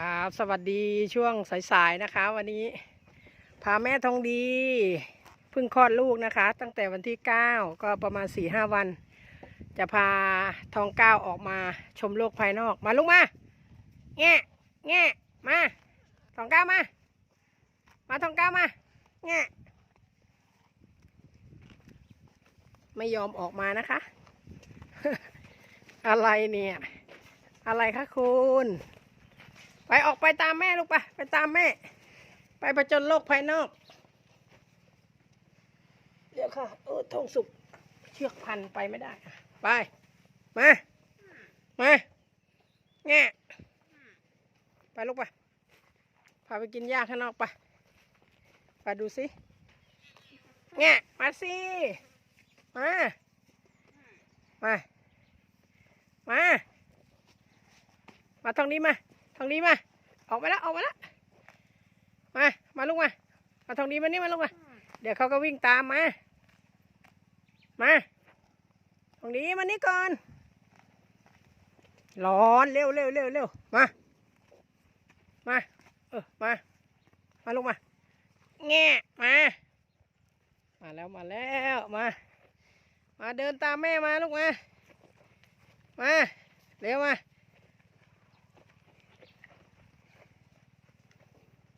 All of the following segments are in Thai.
ครับสวัสดีช่วงสายๆนะคะ วันนี้พาแม่ทองดีเพิ่งคลอดลูกนะคะ ตั้งแต่วันที่ 9 ก็ประมาณ4-5วัน จะพาทองเก้าออกมาชมโลกภายนอกมาลูกมาแง่แง่มาทองเก้ามา มาทองเก้ามาแง่ไม่ยอมออกมานะคะ อะไรเนี่ย อะไรคะคุณ ไปออกไปตามแม่ลูกไปไปตามแม่ ไปประจนโลกภายนอก เดี๋ยวค่ะเออทองสุกเชือกพันไปไม่ได้ ไป มา มาแง่ไปลูกไปพาไปกินหญ้าข้างนอกไปไปดูสิแง่มาสิ มา มา มา มาทางนี้มา ทางนี้มา ออกไปแล้วออกไปแล้วมา มาลูกมามาทางนี้มานี่มาลูกมา เดี๋ยวเขาก็วิ่งตามมา มาตรงนี้มานี่ก่อน ร้อนเร็วเร็วเร็วเร็วมา มา เออมา มาลูกมา แง่มา มาแล้วมาแล้วมา มาเดินตามแม่มาลูกมา มา เร็วมา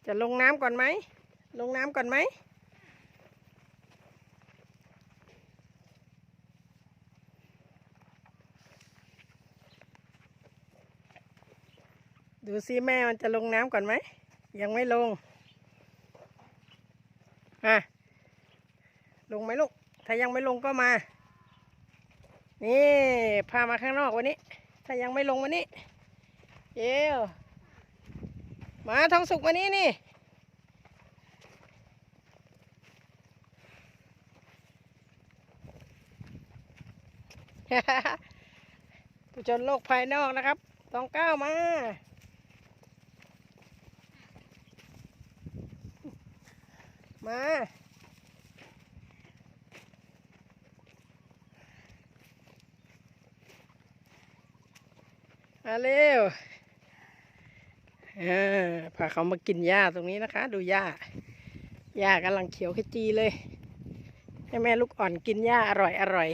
จะลงน้ำก่อนไหม ลงน้ำก่อนไหม ดูซิแม่มันจะลงน้ำก่อนไหม ยังไม่ลง อะ ลงไหมลูก ถ้ายังไม่ลงก็มา นี่ พามาข้างนอกวันนี้ ถ้ายังไม่ลงวันนี้ เยว มาทองสุกมานี่นี่ ผู้จนโลกภายนอกนะครับต้องก้าวมา มามาเร็ว อ่าพาเขามากินหญ้าตรงนี้นะคะ ดูหญ้าหญ้ากำลังเขียวขจีเลย ให้แม่ลูกอ่อนกินหญ้าอร่อยอร่อย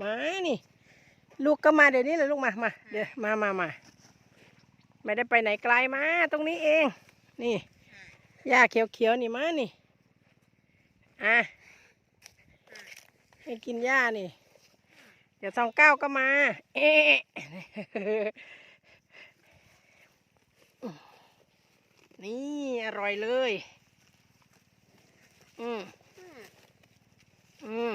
มานี่ ลูกก็มาเดี๋ยวนี้เลยลูกมามาเดี๋ยวมามามาไม่ได้ไปไหนไกลมา ตรงนี้เอง นี่หญ้าเขียวๆนี่มานี่อะให้กินหญ้านี่ เดี๋ยวสองเก้าก็มา เอ๊ะนี่ อร่อยเลย อืมอืม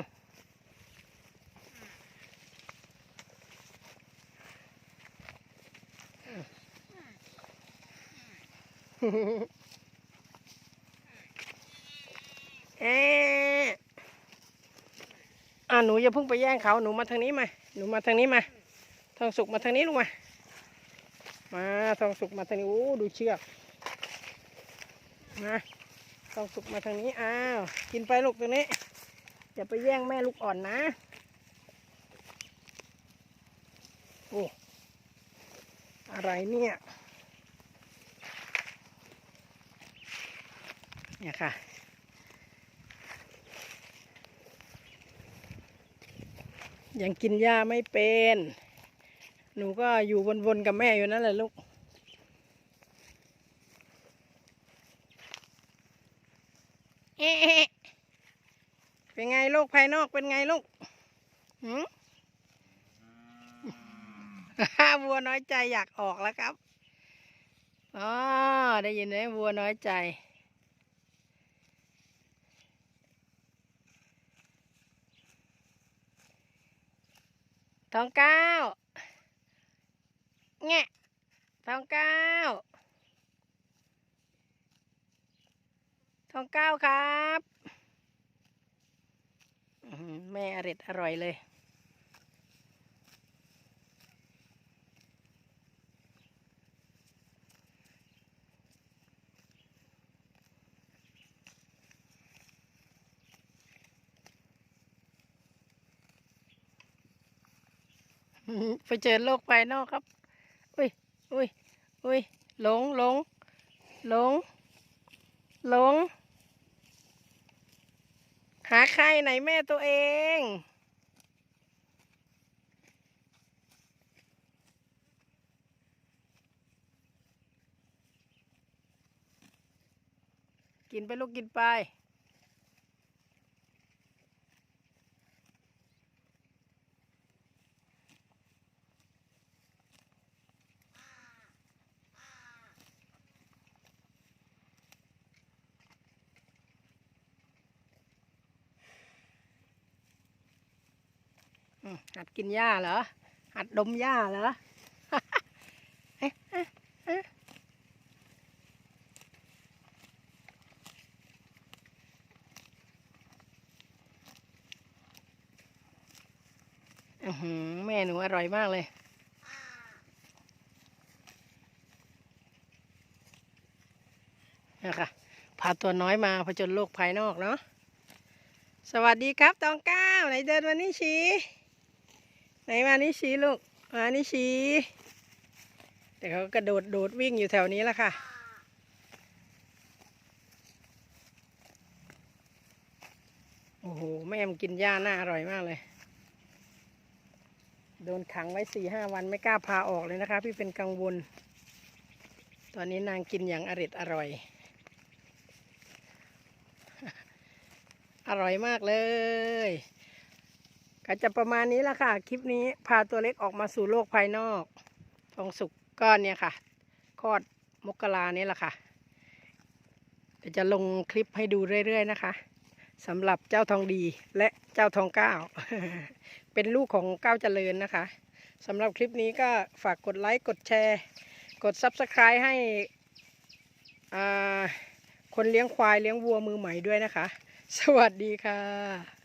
เอ๊ะ อ่าหนูอย่าเพิ่งไปแย่งเขาหนูมาทางนี้มา หนูมาทางนี้มาทองสุกมาทางนี้ลูกมา มาทองสุกมาทางนี้โอ้ดูเชือกมาทองสุกมาทางนี้อ้าวกินไปลูกตรงนี้อย่าไปแย่งแม่ลูกอ่อนนะโอ้อะไรเนี่ยเนี่ยค่ะ ยังกินหญ้าไม่เป็น หนูก็อยู่วนๆกับแม่อยู่นั่นแหละลูก เอ๊ะเป็นไงลูกภายนอกเป็นไงลูกหืมวัวน้อยใจอยากออกแล้วครับ อ๋อ ได้ยินไหมวัวน้อยใจ ทองเก้าแงะทองเก้าทองเก้าครับ แม่อริดอร่อยเลย ไปเจอโลกภายนอกครับ อุ้ยอุ้ยอุ้ยหลงหลงหลงหลง หาใครไหนแม่ตัวเองกินไปลูกกินไป หัดกินหญ้าเหรอ หัดดมหญ้าเหรอเออหือแม่หนูอร่อยมากเลยนะคะพาตัวน้อยมาผจญโลกภายนอกเนาะ สวัสดีครับตองเก้าไหนเดินมานี่ชี มานี่ชีลูก มานี่ชีแต่เขากระโดดโดดวิ่งอยู่แถวนี้แหละค่ะ โอ้โห แม่มกินหญ้าน่าอร่อยมากเลย โดนขังไว้สี่ห้าวันไม่กล้าพาออกเลยนะคะ พี่เป็นกังวล ตอนนี้นางกินอย่างอร็ดอร่อย อร่อยมากเลย ก็จะประมาณนี้ละค่ะ คลิปนี้พาตัวเล็กออกมาสู่โลกภายนอกทองสุกก้อนเนี่ยค่ะคลอดมกรานี้แหละค่ะเดี๋ยวจะลงคลิปให้ดูเรื่อยๆนะคะสำหรับเจ้าทองดีและเจ้าทองก้าวเป็นลูกของก้าวเจริญนะคะสำหรับคลิปนี้ก็ฝากกดไลค์ กดแชร์ กด Subscribe ให้คนเลี้ยงควายเลี้ยงวัวมือใหม่ด้วยนะคะ สวัสดีค่ะ